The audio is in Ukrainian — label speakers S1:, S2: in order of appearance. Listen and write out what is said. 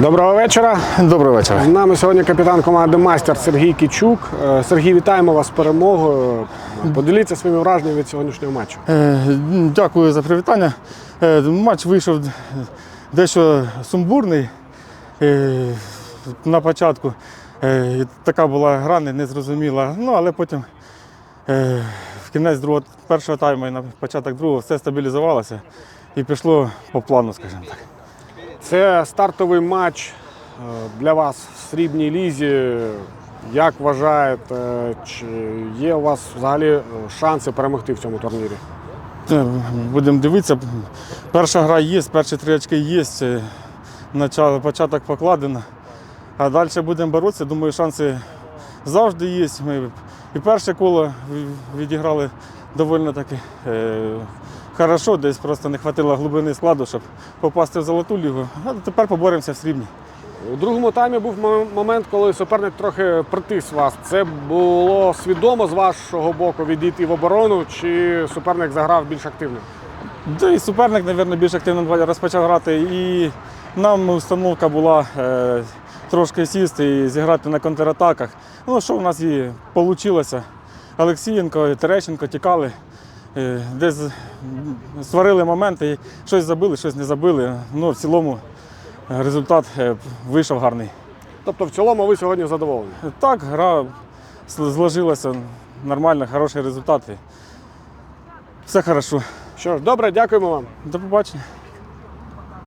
S1: Доброго вечора.
S2: Доброго вечора.
S1: З нами сьогодні капітан команди Майстер Сергій Кічук. Е, Сергій, вітаємо вас з перемогою. Поділіться своїми враженнями від сьогоднішнього матчу.
S2: Е, Дякую за привітання. Е, Матч вийшов дещо сумбурний на початку. Така була гра незрозуміла. Ну, але потім в кінець другого, першого тайму і на початок другого все стабілізувалося і пішло по плану, скажімо так.
S1: Це стартовий матч е, для вас в срібній лізі. Як вважаєте, чи є у вас взагалі е, шанси перемогти в цьому турнірі?
S2: Е, Будемо дивитися. Перша гра є, перші три очки є. Початок покладено. А далі будемо боротися. Думаю, шанси завжди є. Ми і перше коло відіграли доволі таки хорошо, десь просто не вистачило глибини складу, щоб попасти в золоту лігу. А тепер поборемося в срібній.
S1: У другому таймі був момент, коли суперник трохи притис вас. Це було свідомо з вашого боку відійти в оборону, чи суперник заграв більш активно?
S2: Да і суперник, мабуть, більш активно розпочав грати. І нам установка була е, трошки сісти і зіграти на контратаках. Ну, що в нас і вийшло. Олексієнко і Терещенко тікали, десь сварили створили моменти, щось забили, щось не забили. Ну, в цілому е, результат е, вийшов гарний.
S1: Тобто, в цілому ви сьогодні задоволені?
S2: Так, гра зложилася нормально, хороші результати. Все хорошо.
S1: Що ж, добре, дякуємо вам.
S2: До побачення.